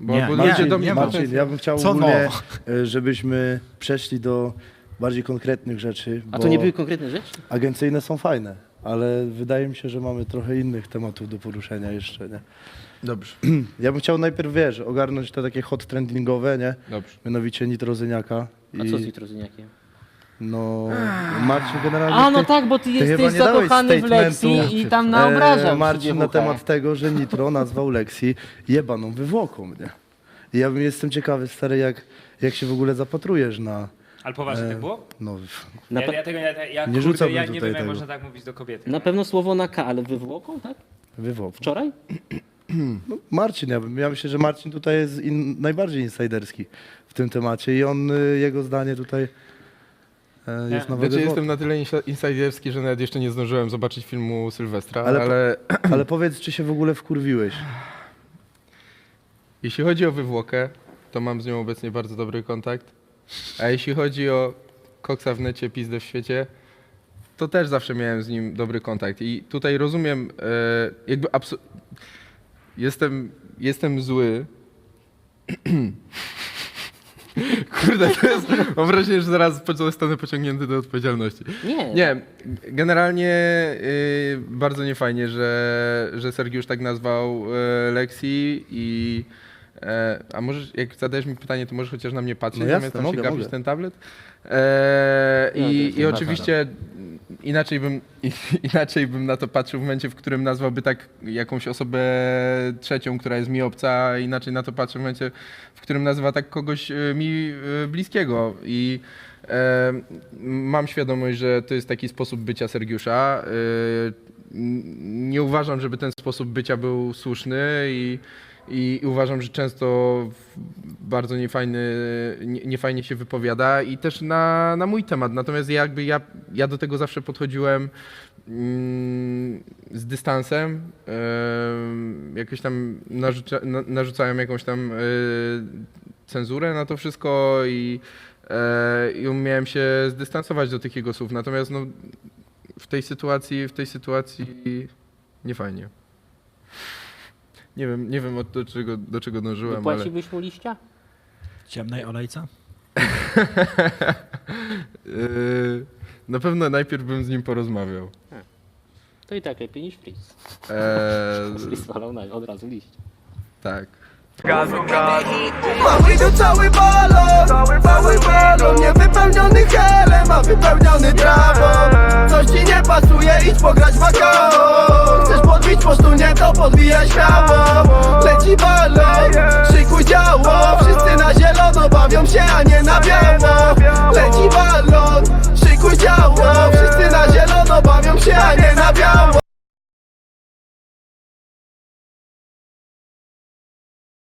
Bo, Nie, ludzie do mnie nie ma. Marcin, Marcin, ja bym chciał Co ogólnie, no? e, żebyśmy przeszli do bardziej konkretnych rzeczy. A to nie były konkretne rzeczy? Agencyjne są fajne, ale wydaje mi się, że mamy trochę innych tematów do poruszenia jeszcze, nie? Dobrze, Ja bym chciał najpierw, wiesz, ogarnąć te takie hot trendingowe, nie? dobrze. Mianowicie nitrozyniaka. A co z nitrozyniakiem? No, Marcin generalnie... A, no ty- tak, bo ty ty jesteś zakochany w Lexi i tam naobrażał e, Marcin na temat tego, że Nitro nazwał Lexi jebaną wywłoką, nie? I ja bym jestem ciekawy, stary, jak, jak się w ogóle zapatrujesz na... Ale poważnie E, tak było? No, Ja, ja tego ja, ja, Nie kurde, ja nie wiem, jak można tak mówić do kobiety. na pewno słowo na K, ale wywłoką, tak? wywłoką. Wczoraj? No, Marcin, ja, bym, ja myślę, że Marcin tutaj jest in, najbardziej insiderski w tym temacie i on, y, jego zdanie tutaj jest na wagę Wiecie, złota. jestem na tyle insa- insiderski, że nawet jeszcze nie zdążyłem zobaczyć filmu Sylwestra, Ale ale, po- Ale powiedz, czy się w ogóle wkurwiłeś? jeśli chodzi o wywłokę, to mam z nią obecnie bardzo dobry kontakt. A jeśli chodzi o koksa w necie, pizdę w świecie, to też zawsze miałem z nim dobry kontakt. I tutaj rozumiem, e, jakby absu- jestem, jestem zły. Kurde, to jest, mam wrażenie, że zaraz zostanę pociągnięty do odpowiedzialności. Nie. Nie, generalnie y, bardzo niefajnie, że, że Sergiusz tak nazwał y, Lexi i e, a możesz, jak zadajesz mi pytanie, to możesz chociaż na mnie patrzeć, No jasne, zamiast tam mogę, się gapić mogę. ten tablet. E, Ja I, I oczywiście inaczej bym, inaczej bym na to patrzył w momencie, w którym nazwałby tak jakąś osobę trzecią, która jest mi obca, inaczej na to patrzę w momencie, w którym nazywa tak kogoś y, mi y, bliskiego. I e, mam świadomość, że to jest taki sposób bycia Sergiusza. N- nie uważam, żeby ten sposób bycia był słuszny i, i uważam, że często bardzo niefajny, nie, niefajnie się wypowiada i też na, na mój temat. Natomiast ja jakby ja, ja do tego zawsze podchodziłem mm, z dystansem. em, jakoś tam narzuca, na, narzucałem jakąś tam e, cenzurę na to wszystko i, e, i umiałem się zdystansować do tych jego słów. Natomiast no, w tej sytuacji, w tej sytuacji nie fajnie. Nie wiem, nie wiem od do czego, do czego dążyłem, ale... Wypłaciłbyś mu liścia? Ciemnej olejca? Yy, na pewno najpierw bym z nim porozmawiał. To i tak lepiej niż Fritz. Eee, Fritz walał na od razu liść. tak. Mamy tu cały balon, cały balon Niewypełniony helem, a wypełniony śmiało. Leci balon, szykuj działo. Wszyscy na zielono bawią się, a nie na biało